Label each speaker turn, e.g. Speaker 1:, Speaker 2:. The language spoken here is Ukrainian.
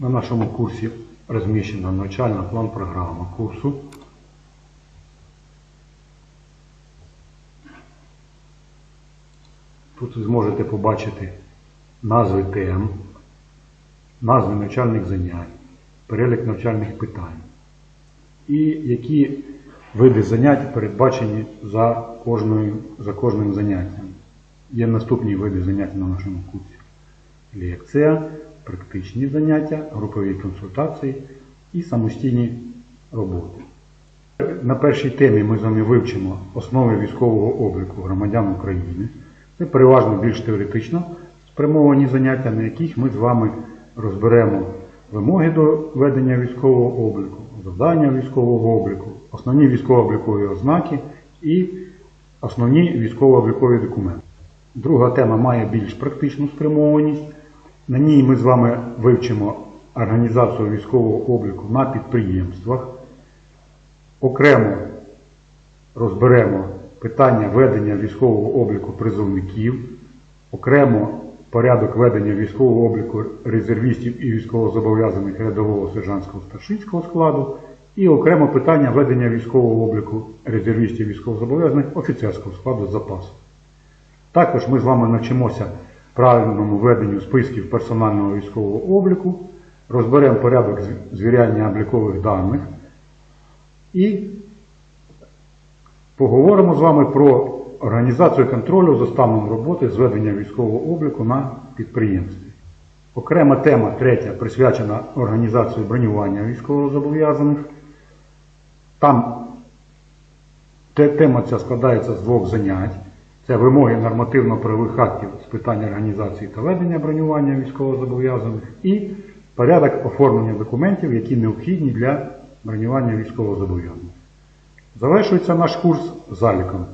Speaker 1: На нашому курсі розміщена навчальна план програма курсу. Тут ви зможете побачити назви тем, назви навчальних занять, перелік навчальних питань і які види занять передбачені за, кожною, за кожним заняттям. Є наступні види занять на нашому курсі. Лекція, практичні заняття, групові консультації і самостійні роботи. На першій темі ми з вами вивчимо основи військового обліку громадян України. Це переважно більш теоретично спрямовані заняття, на яких ми з вами розберемо вимоги до ведення військового обліку, завдання військового обліку, основні військово-облікові ознаки і основні військово-облікові документи. Друга тема має більш практичну спрямованість. На ній ми з вами вивчимо організацію військового обліку на підприємствах. Окремо розберемо питання ведення військового обліку призовників, окремо порядок ведення військового обліку резервістів і військовозобов'язаних рядового сержантського старшинського складу, і окремо питання ведення військового обліку резервістів і військовозобов'язаних офіцерського складу запасу. Також ми з вами навчимося правильному веденню списків персонального військового обліку, розберемо порядок звіряння облікових даних і поговоримо з вами про організацію контролю за станом роботи з ведення військового обліку на підприємстві. Окрема тема третя присвячена організації бронювання військовозобов'язаних. Там тема ця складається з двох занять. Це вимоги нормативно-правових актів з питань організації та ведення бронювання військовозобов'язаних і порядок оформлення документів, які необхідні для бронювання військовозобов'язаних. Завершується наш курс заліком.